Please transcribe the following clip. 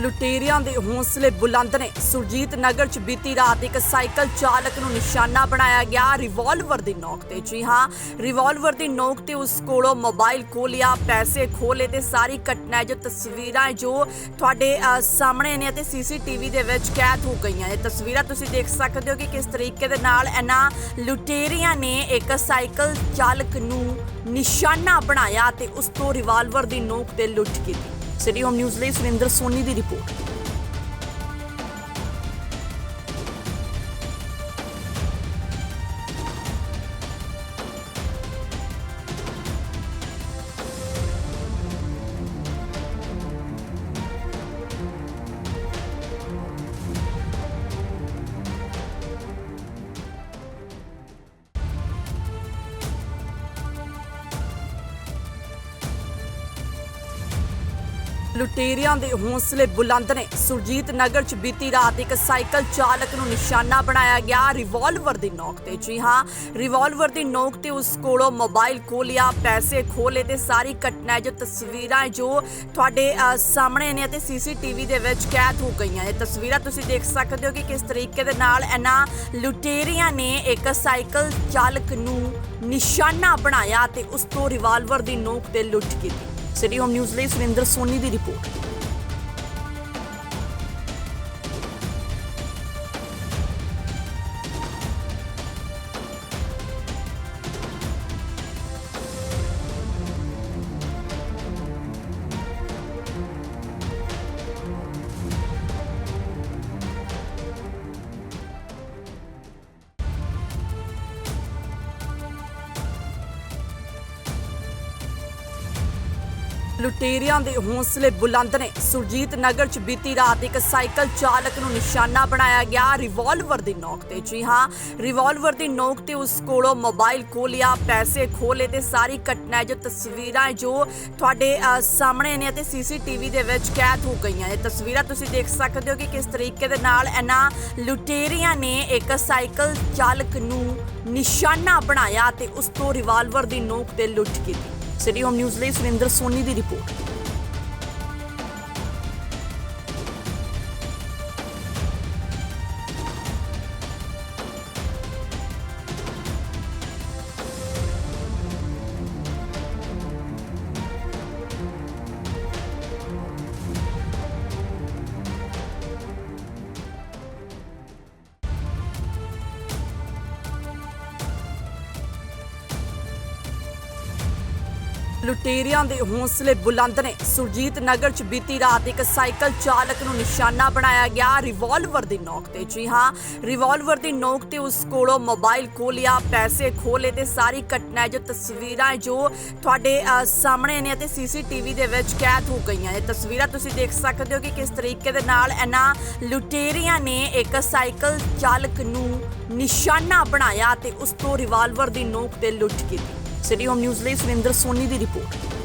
ਲੁਟੇਰਿਆਂ ਦੇ ਹੌਸਲੇ ਬੁਲੰਦ ਨੇ। ਸੁਰਜੀਤ ਨਗਰ ਚ ਬੀਤੀ ਰਾਤ ਇੱਕ ਸਾਈਕਲ ਚਾਲਕ ਨੂੰ ਨਿਸ਼ਾਨਾ ਬਣਾਇਆ ਗਿਆ। ਰਿਵਾਲਵਰ ਦੀ ਨੋਕ ਤੇ। ਜੀ ਹਾਂ, ਰਿਵਾਲਵਰ ਦੀ ਨੋਕ ਤੇ ਉਸ ਕੋਲੋਂ ਮੋਬਾਈਲ ਖੋਲਿਆ ਪੈਸੇ ਖੋਲੇ ਤੇ ਸਾਰੀ ਘਟਨਾ ਹੈ ਜੋ ਤਸਵੀਰਾਂ ਜੋ ਤੁਹਾਡੇ ਸਾਹਮਣੇ ਨੇ ਤੇ ਸੀਸੀਟੀਵੀ ਦੇ ਵਿੱਚ ਕੈਦ ਹੋ ਗਈਆਂ। ਇਹ ਤਸਵੀਰਾਂ ਤੁਸੀਂ ਦੇਖ ਸਕਦੇ ਹੋ ਕਿ ਕਿਸ ਤਰੀਕੇ ਦੇ ਨਾਲ ਇਹਨਾਂ ਲੁਟੇਰਿਆਂ ਨੇ ਇੱਕ ਸਾਈਕਲ ਚਾਲਕ ਨੂੰ ਨਿਸ਼ਾਨਾ ਬਣਾਇਆ ਤੇ ਉਸ ਤੋਂ ਰਿਵਾਲਵਰ ਦੀ ਨੋਕ ਤੇ ਲੁੱਟ ਕੀਤੀ। ਸਿਟੀ ਹੋਮ ਨਿਊਜ਼ ਲਈ ਸੁਰਿੰਦਰ ਸੋਨੀ ਦੀ ਰਿਪੋਰਟ। ਲੁਟੇਰਿਆਂ ਦੇ ਹੌਸਲੇ ਬੁਲੰਦ ਨੇ। ਸੁਰਜੀਤ ਨਗਰ ਚ ਬੀਤੀ ਰਾਤ ਇੱਕ ਸਾਈਕਲ ਚਾਲਕ ਨੂੰ ਨਿਸ਼ਾਨਾ ਬਣਾਇਆ ਗਿਆ। ਰਿਵਾਲਵਰ ਦੀ ਨੋਕ ਤੇ। ਜੀ ਹਾਂ, ਰਿਵਾਲਵਰ ਦੀ ਨੋਕ ਤੇ ਉਸ ਕੋਲੋਂ ਮੋਬਾਈਲ ਖੋਲਿਆ, ਪੈਸੇ ਖੋਲੇ ਤੇ ਸਾਰੀ ਘਟਨਾ ਜੋ ਤਸਵੀਰਾਂ ਜੋ ਤੁਹਾਡੇ ਸਾਹਮਣੇ ਨੇ ਤੇ ਸੀਸੀਟੀਵੀ ਦੇ ਵਿੱਚ ਕੈਦ ਹੋ ਗਈਆਂ ਇਹ ਤਸਵੀਰਾਂ ਤੁਸੀਂ ਦੇਖ ਸਕਦੇ ਹੋ ਕਿ ਕਿਸ ਤਰੀਕੇ ਦੇ ਨਾਲ ਇਹਨਾਂ ਲੁਟੇਰੀਆਂ ਨੇ ਇੱਕ ਸਾਈਕਲ ਚਾਲਕ ਨੂੰ ਨਿਸ਼ਾਨਾ ਬਣਾਇਆ ਤੇ ਉਸ ਤੋਂ ਰਿਵਾਲਵਰ ਦੀ ਨੋਕ ਤੇ ਲੁੱਟ ਕੀਤੀ। ਸਿਟੀ ਹੋਮ ਨਿਊਜ਼ ਲਈ ਸੁਰਿੰਦਰ ਸੋਨੀ ਦੀ ਰਿਪੋਰਟ। ਲੁਟੇਰਿਆਂ ਦੇ ਹੌਸਲੇ ਬੁਲੰਦ ਨੇ। ਸੁਰਜੀਤ ਨਗਰ ਚ ਬੀਤੀ ਰਾਤ ਇੱਕ ਸਾਈਕਲ ਚਾਲਕ ਨੂੰ ਨਿਸ਼ਾਨਾ ਬਣਾਇਆ ਗਿਆ। ਰਿਵਾਲਵਰ ਦੀ ਨੋਕ ਤੇ ਜੀ ਹਾਂ, ਰਿਵਾਲਵਰ ਦੀ ਨੋਕ ਤੇ ਉਸ ਕੋਲੋਂ ਮੋਬਾਈਲ ਖੋਲਿਆ ਪੈਸੇ ਖੋਲੇ ਤੇ ਸਾਰੀ ਘਟਨਾ ਹੈ ਜੋ ਤਸਵੀਰਾਂ ਜੋ ਤੁਹਾਡੇ ਸਾਹਮਣੇ ਨੇ ਤੇ ਸੀਸੀਟੀਵੀ ਦੇ ਵਿੱਚ ਕੈਦ ਹੋ ਗਈਆਂ। ਇਹ ਤਸਵੀਰਾਂ ਤੁਸੀਂ ਦੇਖ ਸਕਦੇ ਹੋ ਕਿ ਕਿਸ ਤਰੀਕੇ ਦੇ ਨਾਲ ਇਹਨਾਂ ਲੁਟੇਰਿਆਂ ਨੇ ਇੱਕ ਸਾਈਕਲ ਚਾਲਕ ਨੂੰ ਨਿਸ਼ਾਨਾ ਬਣਾਇਆ ਤੇ ਉਸ ਤੋਂ ਰਿਵਾਲਵਰ ਦੀ ਨੋਕ ਤੇ ਲੁੱਟ ਕੀਤੀ। ਸਿਟੀ ਹੋਮ ਨਿਊਜ਼ ਲਈ ਸੁਰਿੰਦਰ ਸੋਨੀ ਦੀ ਰਿਪੋਰਟ। ਲੁਟੇਰਿਆਂ ਦੇ ਹੌਸਲੇ ਬੁਲੰਦ ਨੇ। ਸੁਰਜੀਤ ਨਗਰ ਚ ਬੀਤੀ ਰਾਤ ਇੱਕ ਸਾਈਕਲ ਚਾਲਕ ਨੂੰ ਨਿਸ਼ਾਨਾ ਬਣਾਇਆ ਗਿਆ। ਰਿਵਾਲਵਰ ਦੀ ਨੋਕ ਤੇ ਜੀ ਹਾਂ, ਰਿਵਾਲਵਰ ਦੀ ਨੋਕ ਤੇ ਉਸ ਕੋਲੋਂ ਮੋਬਾਈਲ ਖੋਲਿਆ, ਪੈਸੇ ਖੋਲੇ ਤੇ ਸਾਰੀ ਘਟਨਾ ਹੈ, ਜੋ ਤਸਵੀਰਾਂ ਜੋ ਤੁਹਾਡੇ ਸਾਹਮਣੇ ਨੇ ਤੇ ਸੀਸੀਟੀਵੀ ਦੇ ਵਿੱਚ ਕੈਦ ਹੋ ਗਈਆਂ ਇਹ ਤਸਵੀਰਾਂ ਤੁਸੀਂ ਦੇਖ ਸਕਦੇ ਹੋ ਕਿ ਕਿਸ ਤਰੀਕੇ ਦੇ ਨਾਲ ਇਹਨਾਂ ਲੁਟੇਰੀਆਂ ਨੇ ਇੱਕ ਸਾਈਕਲ ਚਾਲਕ ਨੂੰ ਨਿਸ਼ਾਨਾ ਬਣਾਇਆ ਤੇ ਉਸ ਤੋਂ ਰਿਵਾਲਵਰ ਦੀ ਨੋਕ ਤੇ ਲੁੱਟ ਕੀਤੀ। ਸਿਟੀ ਹੋਮ ਨਿਊਜ਼ ਲਈ ਸੁਰਿੰਦਰ ਸੋਨੀ ਦੀ ਰਿਪੋਰਟ।